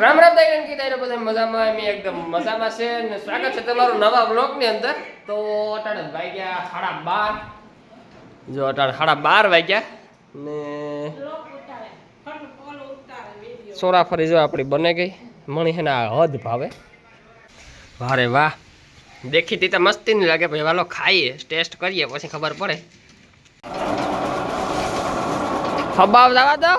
રામ રામ દાઈ કીધા એ બધા મજામાં એમ એકદમ મજામાં છે ને સ્વાગત છે તમારું નવા બ્લોગની અંદર. તો અટાણે વાગ્યા સાડા બાર. જો અટાણે સાડા બાર વાગ્યા ને સોરા ફરી જો આપણી બને ગઈ. મણી છે આ હદ ભાવે. વારે વાહ. દેખીતી તો મસ્તી નહીં લાગે પછી વાલો ખાઈએ, ટેસ્ટ કરીએ, પછી ખબર પડે. ખબાવ જવા દો.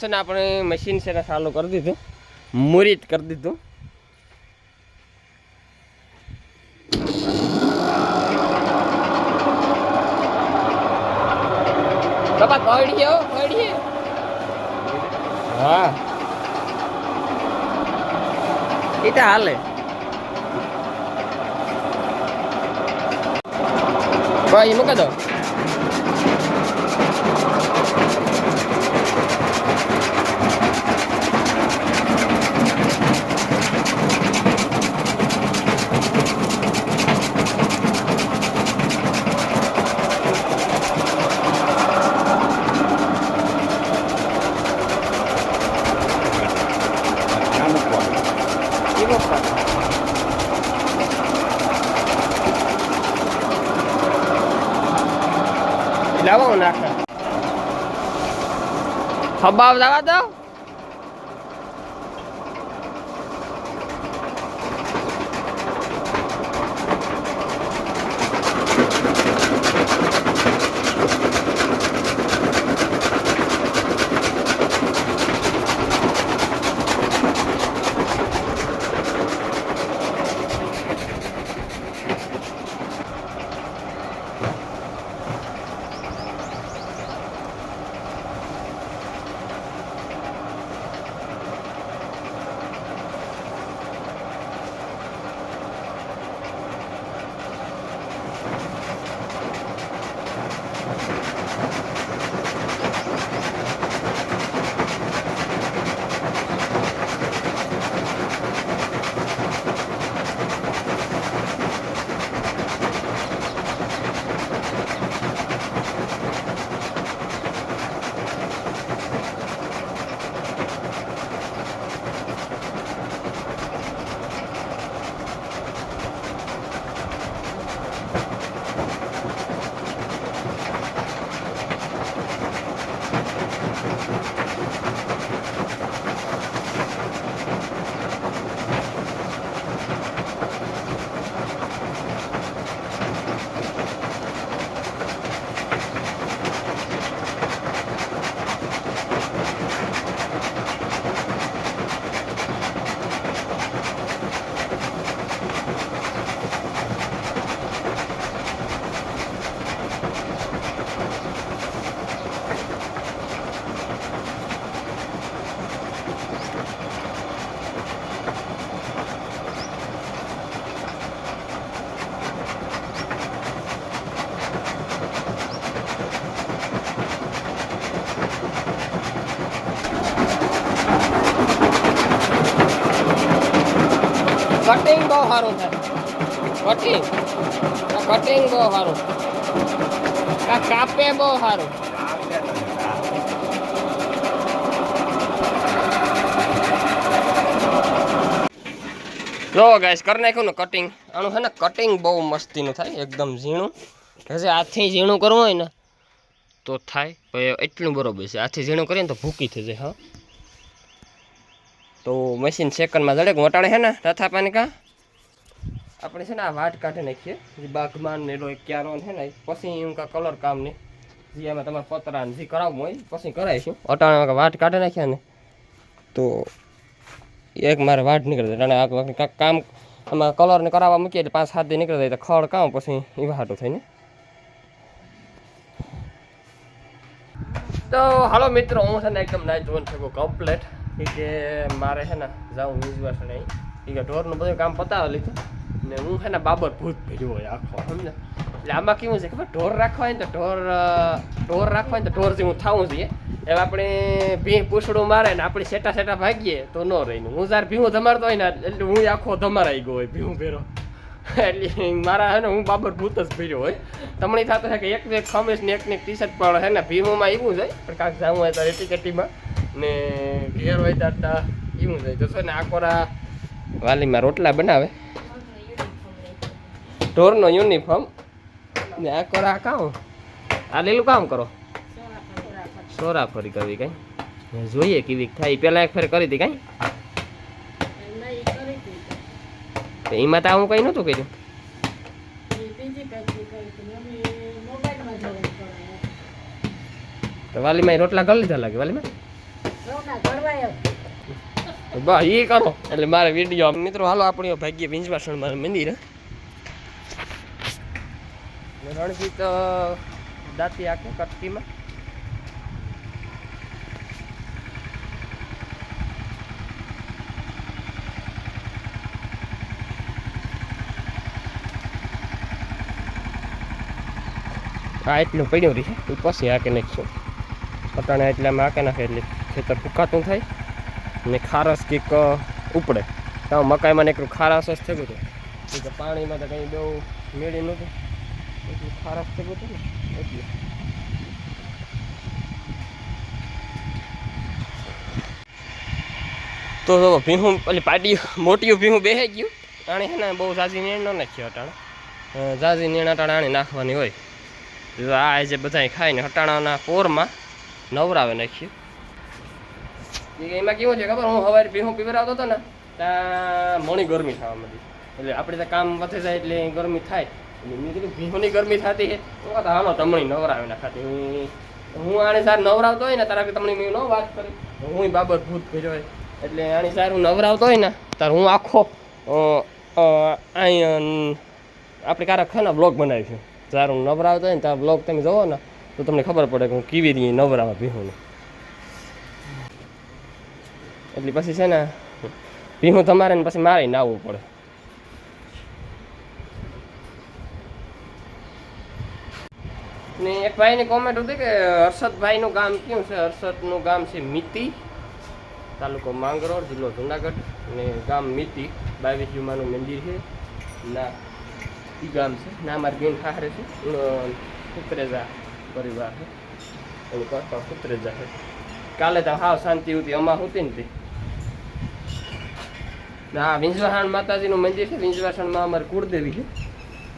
છે ને આપણે મશીન છે ને ચાલુ કરી દીધું. મુરીત કરી દીધું. બાપા કડીએ હા એ તો હાલે. ભાઈ, મૂકી દો. લાવો નાખે હબાવ દવા દો કટિંગ બહુ સારું થાય કટિંગ. કટિંગ બહુ સારું. આ કાપે બહુ સારું. જો ગાઈસ કરી નાખ્યું ને કટિંગ આનું છે ને કટિંગ બહુ મસ્તીનું થાય, એકદમ ઝીણું. હશે હાથથી ઝીણું કરવું હોય ને, તો થાય. પણ એટલું બરોબર છે. હાથથી ઝીણું કરીએ ને તો ભૂકી થઈ જાય, હા. તો મશીન સેકન્ડમાં જડે વટાડે છે ને? રથા પાણી કા? આપણે છે ને આ વાટ કાઢી નાખીએ. જે બાગમાન ને એક ક્યારો છે ને પછી એમ કા કલર કામ ને જે એમાં તમારે પતરા જે કરાવવું હોય પછી કરાવીશું. અટાણે વાટ કાઢી નાખ્યા ને, તો એક મારે વાટ નીકળી જાય અને આ કામ આમાં કલર ને કરાવવા મૂકીએ એટલે પાંચ સાત દી નીકળી જાય તો ખડ કામ પછી એ વાટો થઈને તો હાલો મિત્રો, હું છે ને એકદમ નાઈ જોવાનું થયું કમ્પ્લેટ કે મારે છે ને જાઉં વિશ્વાસ નહીં કે ઢોરનું બધું કામ પતાવી લીધું. ને હું હે ને બાબર ભૂત ભર્યું હોય આખો સમજે એટલે આમાં કેવું છે ખબર? ઢોર રાખવા હોય ને તો ઢોર ઢોર રાખવા હોય ને તો ઢોર જેવું થવું જોઈએ. એ આપણે ભીં પૂછડું મારે ને આપણે સેટા સેટા ભાગીએ તો ન રહીને હું જ્યારે ભીહું ધમારતો હોય ને એટલે હું આખો ધમારાઈ ગયો હોય ભીહું ભેરો. એટલે મારા હે ને હું બાબર ભૂત જ ભર્યો હોય. તમને થતું છે કે એક એક ખમીસ ને એક ને ટી શર્ટ પણ હે ને ભીમોમાં એવું જાય પણ કાંક જાવું હોય તો રેટી કટીમાં ને ઘેર હોય તો એવું જાય. તો છે ને આકોરા વાલીમાં રોટલા બનાવે. ઢોરનો યુનિફોર્મ ને આ કોરા કામ આ લીલું કામ કરો? સોરા ફરી કરવી કઈ? જોઈએ કેવી થાય. પેલા એક ફેર કરી હતી કઈ? એમાં તો હું કઈ નહોતું કર્યું? તો વાલીમાં રોટલા કરી લીધા લાગે વાલીમાં? બસ એ કરો. એટલે મારે વીડિયો મિત્રો હાલો આપણી ભાગ્ય વિંજવાસણ મંદિર, હે. રણજીત દાંતી આકે કટકીમાં. આ એટલું પડ્યું રહી, પછી હાકે નાખશું. પટાણે એટલામાં આકે નાખે એટલે. ખેતર ફૂકાતું થાય ને ખારસ કંઈક ઉપડે. તો મકાઈમાં ને એકલું ખારાશ જ થયું હતું. કેમ કે પાણીમાં તો કંઈ બહુ મેળી નહોતું. એટલું ખારસ થયું હતું ને, એટલે. તો ભીહું પેલી પાટી મોટી ભીહું બેહી ગયું. આણે છે ને બહુ ઝાઝી નીણ ન નાખ્યો અટાણે ઝાઝી નીણ અટાણે આણે નાખવાની હોય. આ જે બધા ખાઈને હટાણાના પોરમાં નવરાવે નાખ્યું. એમાં કેવું છે ખબર? હું સવારે ભીહું પીવરાવતો હતો ને ત્યાં મોણી ગરમી થવા માંડી. એટલે આપણે તો કામ વધે જાય એટલે ગરમી થાય. મેં કીધું ભીહોની ગરમી થતી છે. તો કહતા હાલો તમણી નવરાવે નાખાતી હું હું આને સાર નવરાવતો હોય ને, તારા કે તમને મેં ન વાત કરી. હું બાબત ભૂત ભર્યો હોય. એટલે આની સાર હું નવરાવતો હોય ને, તાર હું આખો અહીં આપણે કારખાના બ્લોગ બનાવીશું. હું નવરાવતો હોય ને ત્યાં બ્લોગ તમે જોવો ને, તો તમને ખબર પડે કે હું કેવી રીતે નવરાવા ભીહુંને એટલે પછી છે ને ભીહું તમારે પછી મારે નાવવું પડે. ને એક ભાઈની કોમેન્ટ હતી કે, હર્ષદભાઈનું ગામ કયું છે? હર્ષદનું ગામ છે મિતિ, તાલુકો માંગરોળ, જિલ્લો જુનાગઢ. ને ગામ મિતિ, બાવીસ જુમાનું મંદિર છે. ના, ઈ ગામ છે. ના, મારી બેન ખાહરે છે. કુતરેજા પરિવાર છે. એનું કરતા કુતરેજા છે. કાલે તો હાવ શાંતિ હતી અમા હતી ને તે. હા વિંજવાસણ માતાજીનું મંદિર છે. વિંજવાસણમાં અમારી કુળદેવી છે.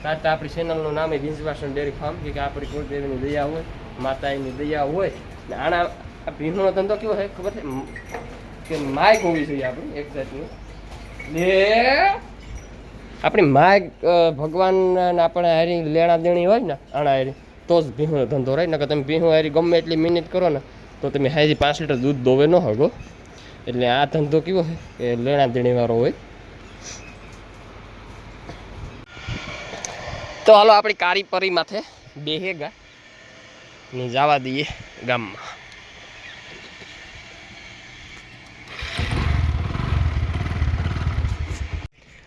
તાતા આપણી ચેનલનું નામ એ વિંજવાસણ ડેરી ફાર્મ કે આપણી કુળદેવીની દયા હોય, માતાજીની દયા હોય. ને આના આ ભીણનો ધંધો કેવો છે, ખબર છે? કે માઇક હોવી જોઈએ આપણી, એક જાતની. ને આપણી માય ભગવાન આપણે હારી લેણા દેણી હોય ને આણા હારી, તો જ ભીહુંનો ધંધો રહે. નકર તમે ભીહું હારી ગમે એટલી મહેનત કરો ને, તો તમે હાજી પાંચ લીટર દૂધ દોવે ન હગો. એટલે આ ધંધો કેવો છે? કે લેણા દેણી વાળો હોય. તો હાલો આપણી કારી પરી માથે બેહેગા ને જવા દઈએ ગામમાં.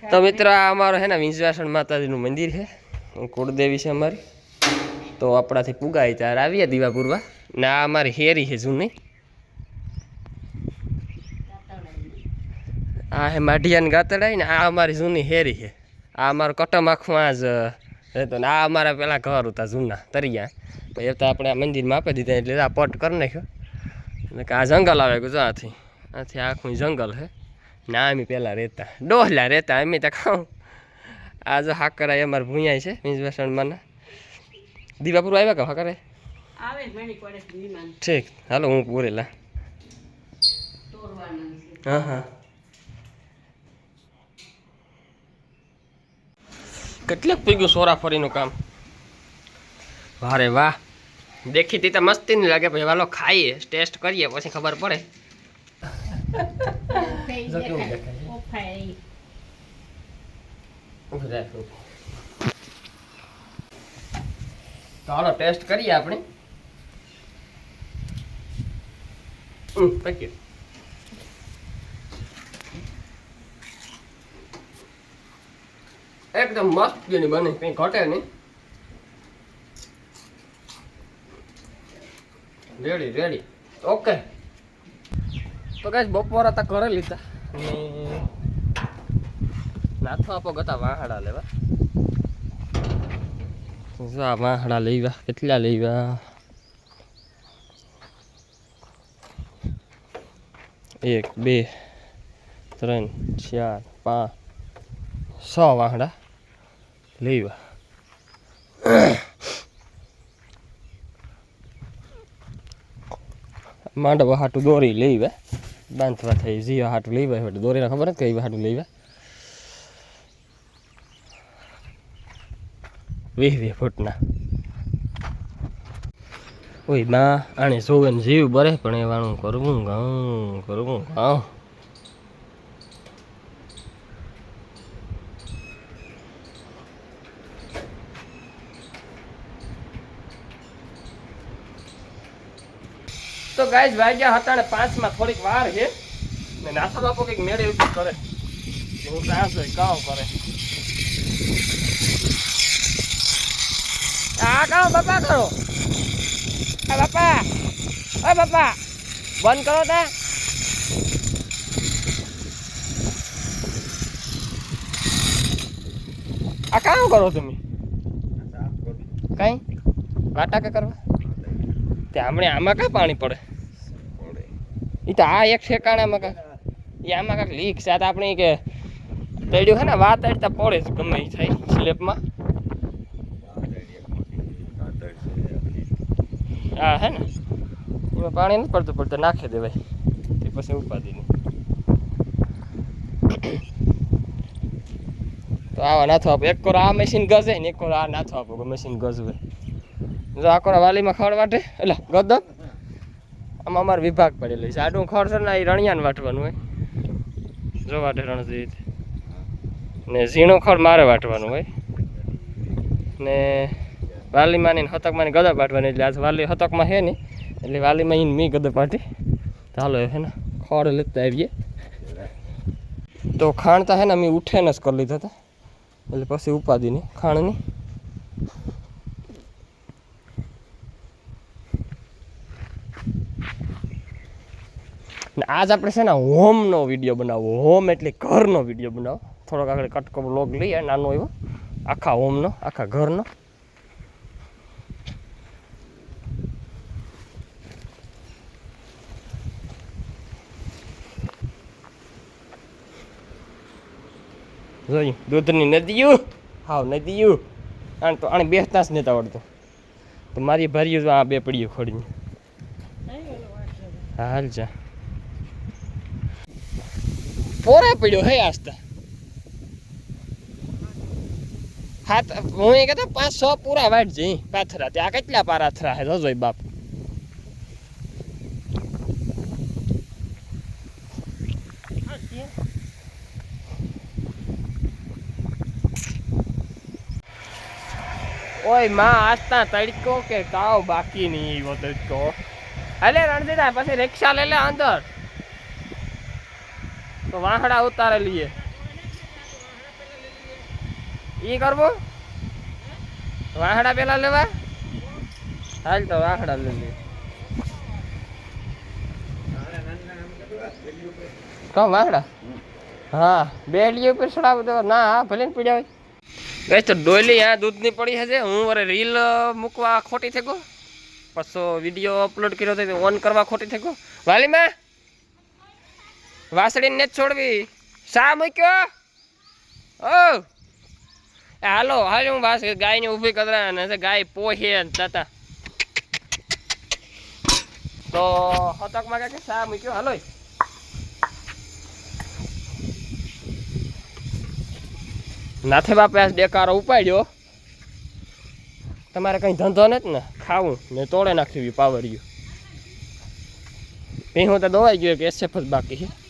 તો મિત્ર, આ અમારો છે ને વિંજવાસણ માતાજીનું મંદિર છે. કુળદેવી છે અમારી. તો આપણાથી પુગાય ત્યારે આવીએ દીવા પૂરવા ને આ અમારી હેરી છે જૂની. આ હે માઢિયાની ગાતડાય ને આ અમારી જૂની હેરી છે આ અમારું કટમ આખું આ જ રહેતો ને આ અમારા પેલા ઘર હતા જૂના તરિયા. એ તો આપણે આ મંદિરમાં આપી દીધા એટલે આ પટ કરી નાખ્યો. એટલે કે આ જંગલ આવે ગયું આથી. આથી આખું જંગલ છે ને અમે પહેલાં રહેતા. ડોહલા રહેતા અમે તો ખાઉં. આ જો હાકરા અમારે ભૂંયા છે મીન્સ વેસણમાંના. દીવાપુર આવ્યા કે હાકરે ઠીક. હાલો હું પૂરેલા હા હા. કેટલાક પીગ્યું સોરાફરીનું કામ? વારે વાહ. દેખીતી તો મસ્તી નહીં લાગે ભાઈ વાલો ખાઈએ ટેસ્ટ કરીએ પછી ખબર પડે. હાલો ટેસ્ટ કરીએ આપણે. હમ, એકદમ મસ્ત જેની બની. કઈ ઘટે નહીં. રેડી રેડી ઓકે તો કઈ બપોરા તા કરે લીધા. નાથો આપો ગતા વાહાડા લેવા. જો વાહડા લેવા. કેટલા લેવા? એક બે ત્રણ ચાર પાંચ છ વાહડા. લેવા માંડવા હાટું દોરી લેવા બાંધવા થઈ, જીવા હાટું લેવા એટલે દોરીને ખબર જ કઈ હાટું લેવા વીસ વીસ ફૂટના. ઓય બા આને જોવે જીવ બરે, પણ એ વાણું કરવું ગાઉં કરવું ગાઉં તો ગાય વાગ્યા હતા ને પાંચમાં થોડીક વાર છે ને નાસ્તો બાપો કંઈક મેળે એવું કરે. હું ત્યાં છું કાવ કરે. આ કાવ બાપા કરો. આ બાપા. અ બાપા. બંધ કરો તા. આ કામ કરો તમે? કઈ? વાટા કે કરવા? તે હમણે આમાં કા પાણી પડે? એ તો આ એક ઠેકાણામાં કાંક એ આમાં કાંક લીક છે. તો આપણે કે તળ્યું છે ને વાત અડતા પડે જ ગમે એ થાય સ્લેબમાં. હા હે ને, એમાં પાણી નથી પડતું પડતું નાખી દેવાય. તે પછી ઉપાધિ નહીં તો આવા નાથો આપો. એક કોર આ મશીન ગજે ને એક કોર આ નાથો આપો મશીન ગજવે. જો આ વાલીમાં ખડ વાટે? એટલે ગદ આમાં અમારો વિભાગ પડેલો છે. આડું ખડ છે ને એ રણિયાને વાટવાનું હોય. જો વાટે રણજીત ને ઝીણું ખડ મારે વાટવાનું હોય. ને વાલીમાં ને હતકમાં ગદા પાટવાની એટલે આજ વાલી હતકમાં છે નહીં એટલે વાલીમાં ઈને મી ગદા પાટી ચાલો હે ને ખડ લેતા આવીએ. તો ખાણતા હે ને ઉઠે ને જ કરી લીધા હતા એટલે પછી ઉપાધિ નહીં, ખાણની. ને આજ આપણે છે ને હોમનો વીડિયો બનાવવો હોમ એટલે ઘરનો વીડિયો બનાવો. થોડોક આગળ કટકો લોગ લઈએ નાનો એવો. આખા હોમનો આખા ઘરનો. જોયું? દૂધની નદીયું હાવ નદીયું આણ તો આણે બેસતા જ નહોતા આવડતું. તો મારી ભર્યું આ બે પડ્યું ખોડીને હાલ જા. પોરે પડ્યો હે આસ્તા હાથ હું એ કહેતા, પાંચ સો પૂરા વાટ જઈ, પાથરા ત્યાં. કેટલા પારાથરા હે? જોઈ, બાપ. ઓયમાં આસ્તા તડકો કે તાવ બાકી નહીં એવો તડકો. અરે રણજીતા, પછી રિક્ષા લઈ લે અંદર. તો વાહડા ઉતારે લઈએ ઈ કરવું વાહડા પેલા લેવા હાલ તો વાહડા લઈ લે કહો વાહડા હા બેડલી ઉપર ચડાવ દો ના હા ભલે ને પીડ્યા હોય ગઈ તો ડોલી આ દૂધની પડી હશે હું વરે રીલ મૂકવા ખોટી થઈ ગયો પછી વીડિયો અપલોડ કર્યો તો ઓન કરવા ખોટી થઈ ગયો વાલીમાં વાસળીને જ છોડવી. શા મૂક્યો? ઓ હાલો, હાલ હું વાસ ગાયને ઊભી કરા ને ગાય પોહે તાતા તો હતકમાં કે શા મૂક્યો? હાલો. નાથે બાપે આ ડેકારો ઉપાડ્યો. તમારે કંઈ ધંધો નથી ને? ખાવું. ને તોડે નાખ્યું પાવરિયું એ હું તો દવાઈ ગયો કે એસેફ જ બાકી છે.